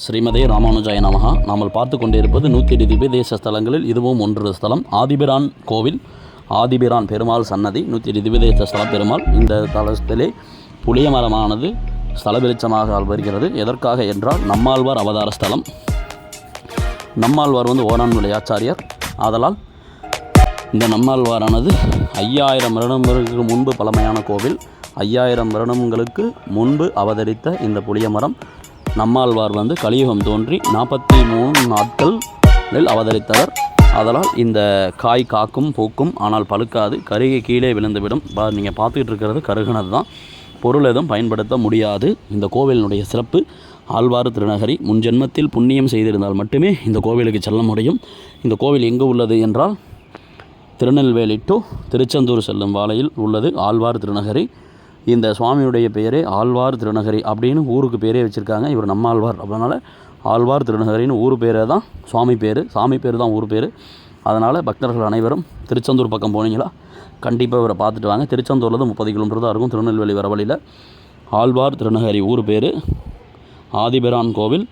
ஸ்ரீமதே ராமானுஜாய நமகா நாமல் பார்த்து கொண்டிருப்பது நூற்றி எட்டு திவ்யதேச ஸ்தலங்களில் இதுவும் ஒன்று ஸ்தலம். ஆதிபிரான் கோவில் ஆதிபிரான் பெருமாள் சன்னதி நூற்றி எட்டு திவ்யதேச ஸ்தல பெருமாள். இந்த தலத்திலே புளிய மரமானது ஸ்தல வெளிச்சமாக வருகிறது எதற்காக என்றால் நம்மாழ்வார் அவதார ஸ்தலம். நம்மாழ்வார் வந்து ஓரான் ஆச்சாரியர். ஆதலால் இந்த நம்மாழ்வாரானது ஐயாயிரம் வருடங்களுக்கு முன்பு பழமையான கோவில். ஐயாயிரம் வருடங்களுக்கு முன்பு அவதரித்த இந்த புளிய மரம். நம்மாழ்வார் வந்து கலியுகம் தோன்றி நாற்பத்தி மூணு நாட்களில் அவதரித்தவர். அதனால் இந்த காய் காக்கும் பூக்கும் ஆனால் பழுக்காது கருகி கீழே விழுந்துவிடும். பா நீங்கள் பார்த்துக்கிட்டு இருக்கிறது கருகுனது தான் பொருள் எதுவும் பயன்படுத்த முடியாது. இந்த கோவிலினுடைய சிறப்பு ஆழ்வார் திருநகரி முன் ஜென்மத்தில் புண்ணியம் செய்திருந்தால் மட்டுமே இந்த கோவிலுக்கு செல்ல முடியும். இந்த கோவில் எங்கு உள்ளது என்றால் திருநெல்வேலி டு திருச்செந்தூர் செல்லும் வாழையில் உள்ளது ஆழ்வார் திருநகரி. இந்த சுவாமியுடைய பெயரே ஆழ்வார் திருநகரி அப்படின்னு ஊருக்கு பேரே வச்சுருக்காங்க. இவர் நம்மாழ்வார் அதனால் ஆழ்வார் திருநகரின்னு ஊர் பேரே தான் சுவாமி பேர். சாமி பேர் தான் ஊர் பேர். அதனால் பக்தர்கள் அனைவரும் திருச்செந்தூர் பக்கம் போனீங்களா? கண்டிப்பாக இவரை பார்த்துட்டு வாங்க. திருச்செந்தூர்லேருந்து முப்பது கிலோமீட்டர் தான் இருக்கும். திருநெல்வேலி வர வழியில். ஆழ்வார் திருநகரி ஊர் பேர். ஆதிபிரான் கோவில்.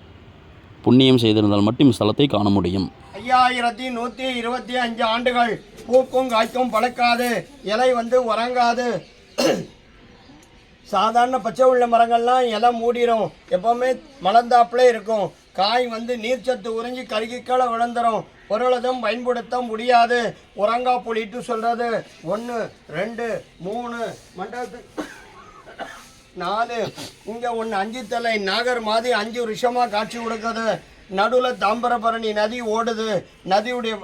புண்ணியம் செய்திருந்தால் மட்டும் ஸ்தலத்தை காண முடியும். ஐயாயிரத்தி நூற்றி இருபத்தி அஞ்சு ஆண்டுகள் பூக்கும் காய்க்கும் பழக்காது. இலை வந்து உறங்காது. சாதாரண பச்சை உள்ள மரங்கள்லாம் இலை மூடிடும் எப்போவுமே மலர்ந்தாப்புல இருக்கும். காய் வந்து நீர்ச்சத்து உறிஞ்சி கருகிக்கீழே விழுந்துரும். பொருளதும் பயன்படுத்த முடியாது. உரங்கா புளிட்டு சொல்கிறது ஒன்று ரெண்டு மூணு மண்டபத்துக்கு நாலு. இங்கே ஒன்று அஞ்சு தலை நாகர் மாதிரி அஞ்சு வருஷமாக காட்சி கொடுக்குது. நடுவில் தாம்பரபரணி நதி ஓடுது. நதியுடைய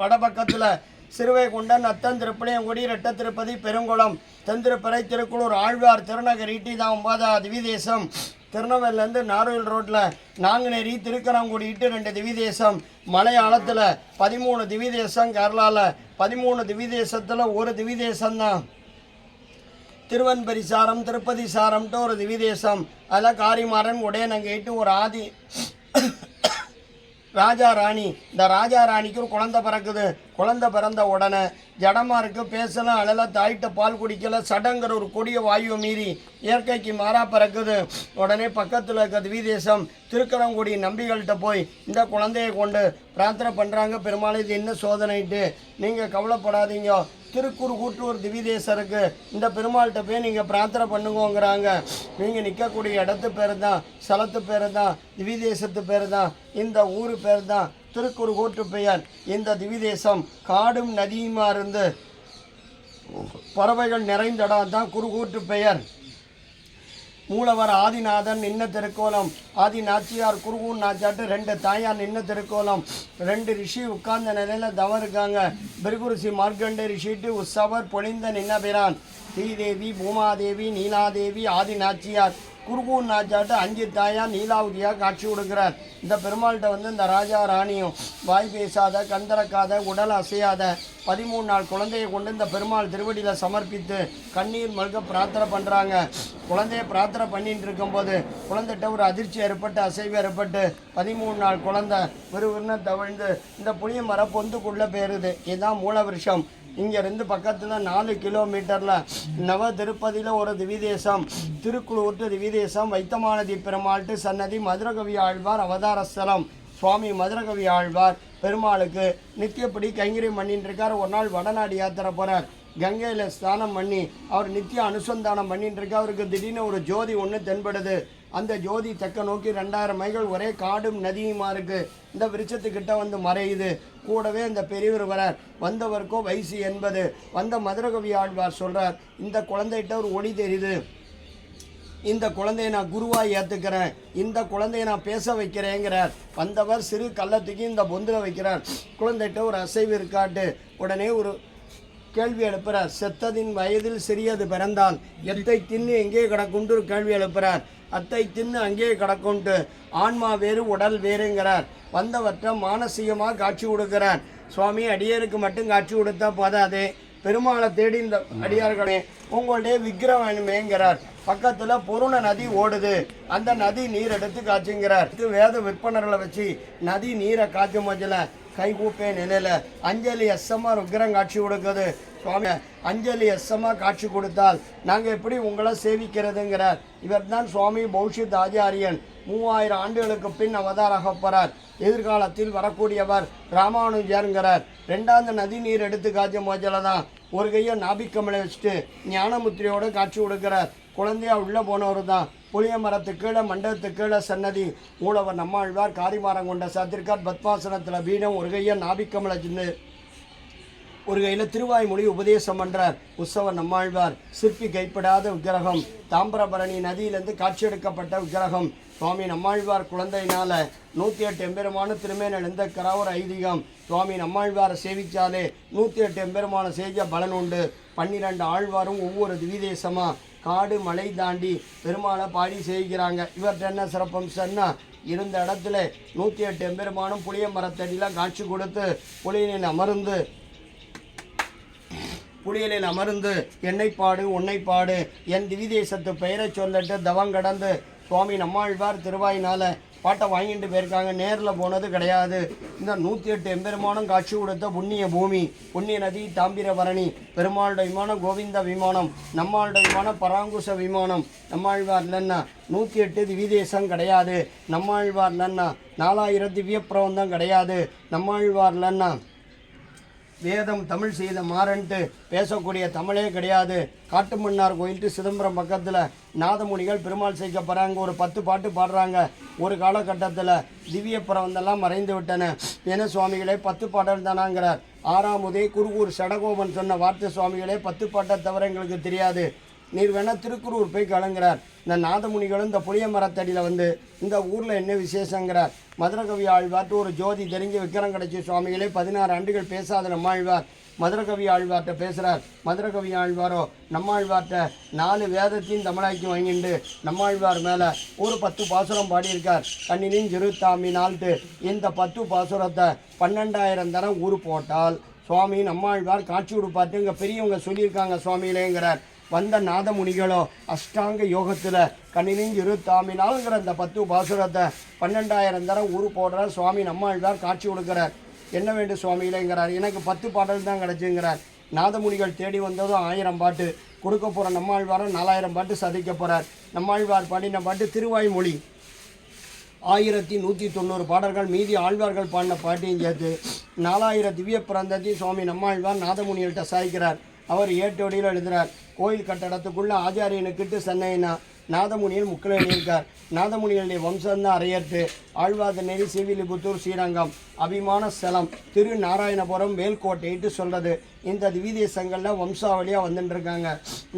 வடபக்கத்தில் சிறுவைகுண்டன் அத்தன் திருப்பணியங்குடி ரெட்ட திருப்பதி பெருங்குளம். தென்திருப்பறை திருக்குளூர் ஆழ்வார் திருநகர் ஈட்டி தான் ஒன்பதாம் திவிதேசம். திருநெல்வேலிலேருந்து நாரோயில் ரோட்டில் நாங்குநேரி திருக்கரங்குடி இட்டு ரெண்டு திவிதேசம். மலையாளத்தில் பதிமூணு திவிதேசம் கேரளாவில் பதிமூணு திவிதேசத்தில் ஒரு திவிதேசம்தான். திருவன்பரி சாரம் திருப்பதி சாரம்ட்டு ஒரு திவிதேசம். அதில் காரிமாறன் உடையனங்கேட்டு ஒரு ஆதி ராஜா ராணி. இந்த ராஜா ராணிக்கு ஒரு குழந்தை பிறக்குது. குழந்தை பிறந்த உடனே ஜடமாக இருக்கு பேசலாம் அழல தாயிட்ட பால் குடிக்கல சடங்கிற ஒரு கொடிய வாயுவை மீறி இயற்கைக்கு மாறா பிறக்குது. உடனே பக்கத்தில் இருக்க திவிதேசம் திருக்கரங்குடி நம்பிகள்கிட்ட போய் இந்த குழந்தையை கொண்டு பிரார்த்தனை பண்ணுறாங்க பெருமாள் இது என்ன சோதனைட்டு? நீங்கள் கவலைப்படாதீங்க. திருக்குறு கூட்டூர் திவிதேசருக்கு இந்த பெருமாள்கிட்ட போய் நீங்கள் பிரார்த்தனை பண்ணுங்கோங்கிறாங்க. நீங்கள் நிற்கக்கூடிய இடத்து பேர் தான் ஸ்தலத்து பேர் தான் திவிதேசத்து பேர் தான் இந்த ஊர் பேர் தான் திருக்குறு கூட்டு பெயர். இந்த திவிதேசம் காடும் நதியுமா இருந்து பறவைகள் நிறைந்த இடம் தான் குறுகூட்டு பெயர். மூலவர் ஆதிநாதன் நின்ன திருக்கோலம். ஆதி நாச்சியார் குருகூன் நாச்சாட்டு ரெண்டு தாயார் நின்ன திருக்கோலம். ரெண்டு ரிஷி உட்கார்ந்த நிலையில தவம் இருக்காங்க பிருகுரிஷி மார்கண்ட ரிஷிட்டு உற்சவர் பொழிந்த நின்னபிரான். ஸ்ரீதேவி பூமாதேவி நீலாதேவி ஆதி நாச்சியார் குருகூன் நாச்சாட்டு அஞ்சு தாயா நீலாவதியாக காட்சி கொடுக்கிறார். இந்த பெருமாள்கிட்ட வந்து இந்த ராஜா ராணியும் வாய் பேசாத கந்தறக்காத உடல் அசையாத பதிமூணு நாள் குழந்தையை கொண்டு இந்த பெருமாள் திருவடியில் சமர்ப்பித்து கண்ணீர் மல்க பிரார்த்தனை பண்ணுறாங்க குழந்தைய பிரார்த்தனை பண்ணிட்டு இருக்கும்போது குழந்தைகிட்ட ஒரு அதிர்ச்சி ஏற்பட்டு அசைவு ஏற்பட்டு பதிமூணு நாள் குழந்தை விறுவிறுன்னு தவழ்ந்து இந்த புளிய மர பொந்துக்குள்ளே போயிருது இதுதான் மூல விருஷம் இங்கேருந்து பக்கத்தில் நாலு கிலோமீட்டரில் நவ திருப்பதியில் ஒரு திவிதேசம் திருக்குளூர்ட்டு திவிதேசம் வைத்தமானதி பெருமாள்ட்டு சன்னதி மதுரகவி ஆழ்வார் அவதார ஸ்தலம் சுவாமி மதுரகவி ஆழ்வார் பெருமாளுக்கு நித்தியப்படி கைங்கரி பண்ணிட்டு இருக்கார். ஒரு நாள் வடநாடு யாத்திரை போகிறார் கங்கையில் ஸ்நானம் பண்ணி அவர் நித்திய அனுசந்தானம் பண்ணிட்டு இருக்க அவருக்கு திடீர்னு ஒரு ஜோதி ஒன்று தென்படுது. அந்த ஜோதி தெக்க நோக்கி ரெண்டாயிரம் மைகள் ஒரே காடும் நதியுமா இருக்கு? இந்த விருட்சத்துக்கிட்ட வந்து மறையுது. கூடவே இந்த பெரியவர் வரார். வந்தவருக்கோ வயசு எண்பது வந்த மதுரகவி ஆழ்வார் சொல்றார் இந்த குழந்தைகிட்ட ஒரு ஒளி தெரியுது. இந்த குழந்தையை நான் குருவாக ஏற்றுக்கிறேன் இந்த குழந்தையை நான் பேச வைக்கிறேங்கிறார். வந்தவர் சிறு கள்ளத்துக்கு இந்த பொந்தில் வைக்கிறார். குழந்தைகிட்ட ஒரு அசைவு இருக்காட்டு. உடனே ஒரு கேள்வி எழுப்புறார். செத்ததின் வயதில் சிறியது பிறந்தால் எத்தை தின்னு எங்கே கிடக்கும்ட்டு கேள்வி எழுப்புறார். அத்தை தின்னு அங்கேயே கிடக்கும்ட்டு ஆன்மா வேறு உடல் வேறுங்கிறார். வந்தவற்றை மானசீகமாக காட்சி கொடுக்கிறார். சுவாமி அடியருக்கு மட்டும் காட்சி கொடுத்தா போதாது. பெருமாளை தேடி இந்த அடியார்களே உங்களுடைய விக்கிரம் வேணுமேங்கிறார். பக்கத்தில் பொருண நதி ஓடுது. அந்த நதி நீர் எடுத்து காய்ச்சுங்கிறார். வேத விற்பனர்களை வச்சு நதி நீரை காய்ச்சும் போதுல கை நிலையில் நிலையில அஞ்சலி எஸ்எம்ஆ ருக்கிரம் காட்சி கொடுக்குது. சுவாமி அஞ்சலி எஸ்எம்ஆர் காட்சி கொடுத்தால் நாங்கள் எப்படி உங்களை சேவிக்கிறதுங்கிறார். இவர் தான் சுவாமி பௌஷித் ஆச்சாரியன். மூவாயிரம் ஆண்டுகளுக்கு பின் அவதாராக போறார். எதிர்காலத்தில் வரக்கூடியவர் ராமானுஜருங்கிறார். ரெண்டாவது நதி நீர் எடுத்து காய்ச்ச மோஜல தான் ஒரு கையை நாபிக்கமலை வச்சுட்டு ஞானமுத்திரையோட காட்சி கொடுக்கிறார். குழந்தையா உள்ளே போனவர் தான் புளிய மரத்து கீழே மண்டபத்து கீழே சன்னதி. மூலவர் நம்மாழ்வார் காரிமாரம் கொண்ட சாத்திருக்கார் பத்மாசனத்தில் பீடம் ஒரு கையை நாபிக்கமல சின்ன. ஒரு கையில் திருவாய்மொழி உபதேசம் பண்ணுறார் உற்சவர் நம்மாழ்வார். சிற்பி கைப்படாத விக்கிரகம் தாமிரபரணி நதியிலிருந்து காட்சியெடுக்கப்பட்ட விக்கிரகம் சுவாமி நம்மாழ்வார் குழந்தையினால் நூற்றி எட்டு எம்பெருமான திருமேன எழுந்த கராவர ஐதீகம்? சுவாமி நம்மாழ்வாரை சேவித்தாலே நூற்றி எட்டு எம்பெருமான சேஜ பலன் உண்டு. பன்னிரண்டு ஆழ்வாரும் ஒவ்வொரு திவிதேசமாக காடு மலை தாண்டி பெருமாளை பாடி செய்கிறாங்க. இவர்கிட்ட என்ன சிறப்பம்சம்னா இருந்த இடத்துல நூற்றி எட்டு எம்பெருமானும் புளிய மரத்தடியெலாம் காட்சி கொடுத்து புளியனில் அமர்ந்து புளியலில் அமர்ந்து என்னை பாடு உன்னை பாடு என் திவிதேசத்து பெயரை சொல்லிட்டு தவம் கடந்து சுவாமி நம்மாழ்வார் திருவாயினால் பாட்டை வாங்கிட்டு போயிருக்காங்க. நேரில் போனது கிடையாது. இந்த நூற்றி எட்டு எம்பெருமானம் காட்சி கொடுத்த புண்ணிய பூமி புண்ணிய நதி தாம்பிரபரணி பெருமாளுடைய விமானம் கோவிந்த விமானம் நம்மாளுடைய விமானம் பராங்குச விமானம். நம்மாழ்வார்லன்னா நூற்றி எட்டு திவிதேசம் கிடையாது. நம்மாழ்வார்லன்னா நாலாயிரம் திவ்ய பிரபந்தம் கிடையாது. நம்மாழ்வார்லன்னா வேதம் தமிழ் செய்த மாறன்ட்டு பேசக்கூடிய தமிழே கிடையாது. காட்டுமன்னார் கோயில்ட்டு சிதம்பரம் பக்கத்தில் நாதமுனிகள் பெருமாள் சேர்க்க போகிறாங்க ஒரு பத்து பாட்டு பாடுறாங்க. ஒரு காலகட்டத்தில் திவ்ய பிரபந்தெல்லாம் மறைந்து விட்டன. என சுவாமிகளே பத்து பாடல் தானாங்கிறார். ஆறாமுதே குருகூர் சடகோபன் சொன்ன வார்த்தை சுவாமிகளே பத்து பாட்டை தவிர எங்களுக்கு தெரியாது. நீர் வேணால் திருக்குறூர் போய் கலங்குறார். இந்த நாதமுனிகளும் இந்த புளிய மரத்தடியில் வந்து இந்த ஊரில் என்ன விசேஷங்கிறார்? மதுரகவி ஆழ்வார்ட்டு ஒரு ஜோதி தெரிஞ்சு விக்ரம் கிடைச்சி சுவாமிகளே பதினாறு ஆண்டுகள் பேசாத நம்மாழ்வார். மதுரகவி ஆழ்வார்கிட்ட பேசுகிறார் மதுரகவி ஆழ்வாரோ நம்மாழ்வார்கிட்ட நாலு வேதத்தையும் தமிழாக்கி வாங்கிண்டு நம்மாழ்வார் மேலே ஒரு பத்து பாசுரம் பாடியிருக்கார். கண்ணினின் சிறுத்தாமி நாள்ட்டு இந்த பத்து பாசுரத்தை பன்னெண்டாயிரம் தரம் ஊர் போட்டால் சுவாமி நம்மாழ்வார் காட்சி கொடுப்பார்ட்டு இங்கே பெரியவங்க சொல்லியிருக்காங்க சுவாமியிலேங்கிறார் வந்த நாதமுனிகளோ அஷ்டாங்க யோகத்தில் கண்ணினிஞ்சு இருத்தாமினால்ங்கிற அந்த பத்து பாசுரத்தை பன்னெண்டாயிரம் தரம் ஊர் போடுற சுவாமி நம்மாழ்வார் காட்சி கொடுக்குறார். என்ன வேண்டும் சுவாமியிலேங்கிறார். எனக்கு பத்து பாடல் தான் கிடச்சிங்கிறார். நாதமுனிகள் தேடி வந்ததும் ஆயிரம் பாட்டு. கொடுக்க போகிற நம்மாழ்வாரம் நாலாயிரம் பாட்டு சதிக்க போகிறார் நம்மாழ்வார் பாடின பாட்டு திருவாய்மொழி. ஆயிரத்தி நூற்றி தொண்ணூறு பாடல்கள் மீதி ஆழ்வார்கள் பாடின பாட்டையும் சேர்த்து நாலாயிரம் திவ்ய பிறந்தத்தையும் சுவாமி நம்மாழ்வார் நாதமுனிகள்கிட்ட சாய்க்கிறார் அவர் ஏட்டோடியில் எழுதுகிறார் கோயில் கட்டடத்துக்குள்ள ஆச்சாரியனுக்கிட்டு சென்னைனா நாதமுனியில் முக்கில் எழுதியிருக்கார். நாதமுனிகளுடைய வம்சம்தான் அரையர்த்து. ஆழ்வாத நெறி சிவிலிபுத்தூர் ஸ்ரீரங்கம். அபிமான ஸ்தலம் திரு நாராயணபுரம் மேல்கோட்டைட்டு சொல்கிறது இந்த திவிதேசங்களில் வம்சாவளியாக வந்துட்டுருக்காங்க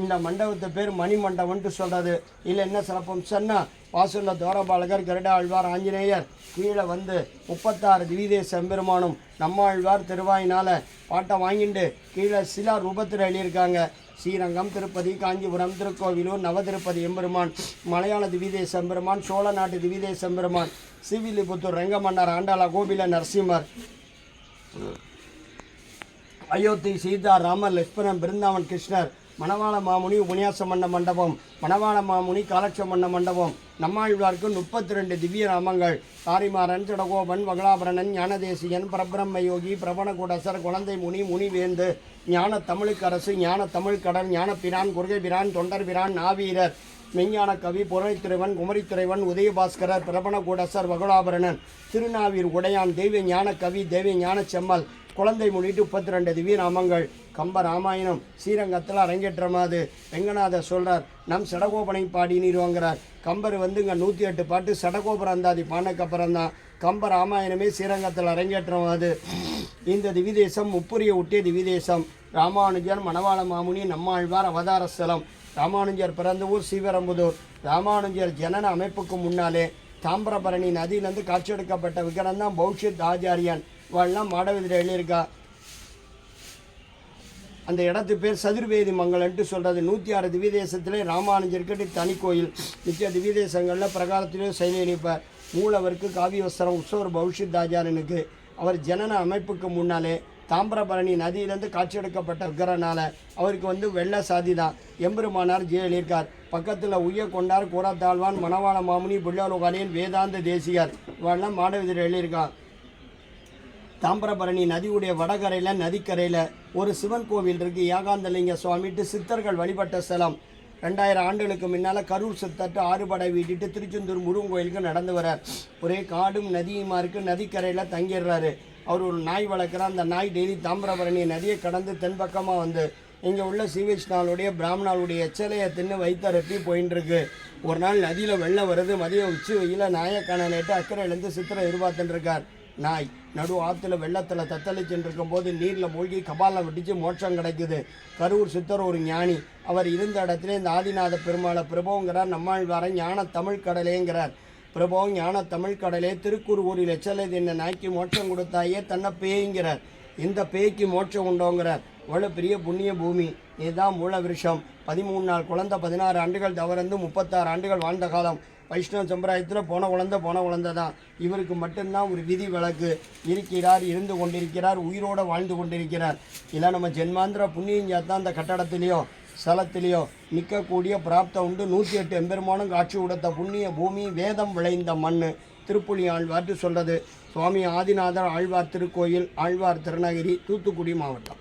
இந்த மண்டபத்து பேர் மணி மண்டபம்ன்ட்டு சொல்கிறது இல்லை என்ன சிறப்பம்சன்னா வாசல்ல தோரபாலகர் கருட ஆழ்வார் ஆஞ்சநேயர் கீழே வந்து முப்பத்தாறு திவிதே செம்பெருமானும் நம்மாழ்வார் திருவாயினால் பாட்டை வாங்கிட்டு கீழே சில ரூபத்தில் எழுதியிருக்காங்க. ஸ்ரீரங்கம் திருப்பதி காஞ்சிபுரம் திருக்கோவிலூர் நவதிருப்பதி எம்பெருமான் மலையாள திவிதே எம்பெருமான் சோழ நாட்டு திவிதே எம்பெருமான் சிவிலிபுத்தூர் ரெங்கமன்னார் ஆண்டாளா கோபில நரசிம்மர் அயோத்தி சீதா ராமர் லட்சுமணன் பிருந்தாவன் கிருஷ்ணர் மணவாள மாமுனி உபன்யாச மண்டபம் மணவாள மாமுனி காலட்ச மண்ட மண்டபம். நம்மாழ்வார்க்கு முப்பத்தி ரெண்டு திவ்ய நாமங்கள். தாரிமாறன் சடகோபன் வகலாபரணன் ஞானதேசியன் பரபிரம்ம யோகி பிரபணகுடசர் குழந்தை முனி முனிவேந்து ஞான தமிழுக்கரசு ஞான தமிழ் கடல் குருகை பிரான் தொண்டர் பிரான் நாவீரர் மெஞ்ஞான கவி புரணித்துறைவன் குமரித்துறைவன் உதயபாஸ்கரர் பிரபணகூடசர் வகுலாபரணன் திருநாவீர் உடையான் தெய்வ ஞான கவி தெய்வ ஞான செம்மல் குழந்தை முன்னிட்டு முப்பத்தி ரெண்டு திவ்ய நாமங்கள். கம்ப ராமாயணம் ஸ்ரீரங்கத்தில் அரங்கேற்றமாது வெங்கநாதர் சொல்கிறார் நம் சடகோபனை பாடி நீருவாங்கிறார் கம்பர் வந்து இங்கே நூற்றி எட்டு பாட்டு சடகோபுரம் அந்தாதி பானக்கப்புறம் தான். கம்ப ராமாயணமே ஸ்ரீரங்கத்தில் அரங்கேற்றமாது இந்த திவிதேசம் முப்புரிய ஒட்டிய திவிதேசம். ராமானுஜர் மணவாள மாமுனி நம்மாழ்வார் அவதார ஸ்தலம். ராமானுஜர் பிறந்த ஊர் ஸ்ரீபெரம்புதூர் ராமானுஜர் ஜனன அமைப்புக்கு முன்னாலே தாம்பரபரணி நதியிலிருந்து காட்சியெடுக்கப்பட்ட விக்கிரம் தான் பௌஷித் ஆச்சாரியன். இவெல்லாம் மாடவிதில் எழுதியிருக்கா அந்த இடத்து பேர் சதுர்வேதி மங்கலன்ட்டு சொல்கிறது நூற்றி ஆறு திவ்யதேசத்திலே ராமானுஜருக்கு தனி கோயில். நித்திய திவ்யதேசங்களில் பிரகாரத்திலே செயலிப்பார் மூலவருக்கு காவி வஸ்திரம் உற்சவர் பௌஷித் ஆச்சாரியனுக்கு அவர் ஜனன அமைப்புக்கு முன்னாலே தாமிரபரணி நதியிலேருந்து காட்சியெடுக்கப்பட்ட இருக்கிறனால அவருக்கு வந்து வெள்ள சாதி தான். எம்பெருமானார் ஜெயலலிருக்கார் பக்கத்தில் உய்ய கொண்டார் கூறத்தாழ்வான் மணவாள மாமுனி பிள்ளாலோகாலியன் வேதாந்த தேசியார் இவெல்லாம் மாடவிதில் எழுதியிருக்கான். தாம்பரபரணி நதியுடைய வடகரையில் நதிக்கரையில் ஒரு சிவன் கோவில் இருக்குது யாகாந்தலிங்க சுவாமிட்டு சித்தர்கள் வழிபட்ட ஸ்தலம். ரெண்டாயிரம் ஆண்டுகளுக்கு முன்னால் கரூர் சித்தட்டு ஆறுபடை வீட்டிட்டு திருச்செந்தூர் முருகன் கோயிலுக்கு நடந்து வரார் ஒரே காடும் நதியுமா இருக்குது நதிக்கரையில் தங்கிடுறாரு. அவர் ஒரு நாய் வளர்க்குறார். அந்த நாய் டெய்லி தாமிரபரணி நதியை கடந்து தென்பக்கமாக வந்து இங்கே உள்ள சீவிஷ்ணாளுடைய பிராமணாளுடைய எச்சலையை தின்னு வைத்தரப்பி போயின்னு இருக்கு. ஒரு நாள் நதியில் வெள்ளம் வருது. மதியம் உச்சி வெயில நாயக்கான நேட்டு அக்கறையிலேருந்து சித்திரை எதிர்பார்த்துட்டு இருக்கார். நாய். நடு ஆற்றுல வெள்ளத்தில் தத்தளிச்சுட்டு போது நீரில் மூழ்கி கபாலம் வெட்டிச்சு மோட்சம் கிடைக்குது. கரூர் சித்தர் ஒரு ஞானி. அவர் இருந்த இடத்துல இந்த ஆதிநாத பெருமாளை பிரபோங்கிறார். நம்மாழ்வார ஞான தமிழ் கடலேங்கிறார். பிரபோ ஞான தமிழ் கடலே திருக்குறுவூரில் எச்சலை என்ன நாய்க்கு மோட்சம் கொடுத்தாயே தன்னை பேய்ங்கிறார். இந்த பேய்க்கு மோட்சம் உண்டோங்கிறார். இவ்வளோ பெரிய புண்ணிய பூமி. இதுதான் மூல விருஷம் பதிமூணு நாள் குழந்தை பதினாறு ஆண்டுகள் தவறந்து முப்பத்தாறு ஆண்டுகள் வாழ்ந்த காலம். வைஷ்ணவ சம்பிரதாயத்தில் போன குழந்த போன குழந்தை தான் இவருக்கு மட்டும்தான் ஒரு விதி விளக்கு இருக்கிறார் இருந்து கொண்டிருக்கிறார் உயிரோடு வாழ்ந்து கொண்டிருக்கிறார். இல்லை நம்ம ஜென்மாந்திர புண்ணியம் தான் அந்த கட்டடத்திலேயோ ஸ்தலத்திலேயோ நிற்கக்கூடிய பிராப்தம் உண்டு. நூற்றி எட்டு எம்பெருமானும் காட்சி கொடுத்த புண்ணிய பூமி வேதம் விளைந்த மண் திருப்புலி ஆழ்வார்ட்டு சொல்கிறது சுவாமி ஆதிநாதர் ஆழ்வார் திருக்கோயில் ஆழ்வார் திருநகிரி தூத்துக்குடி மாவட்டம்.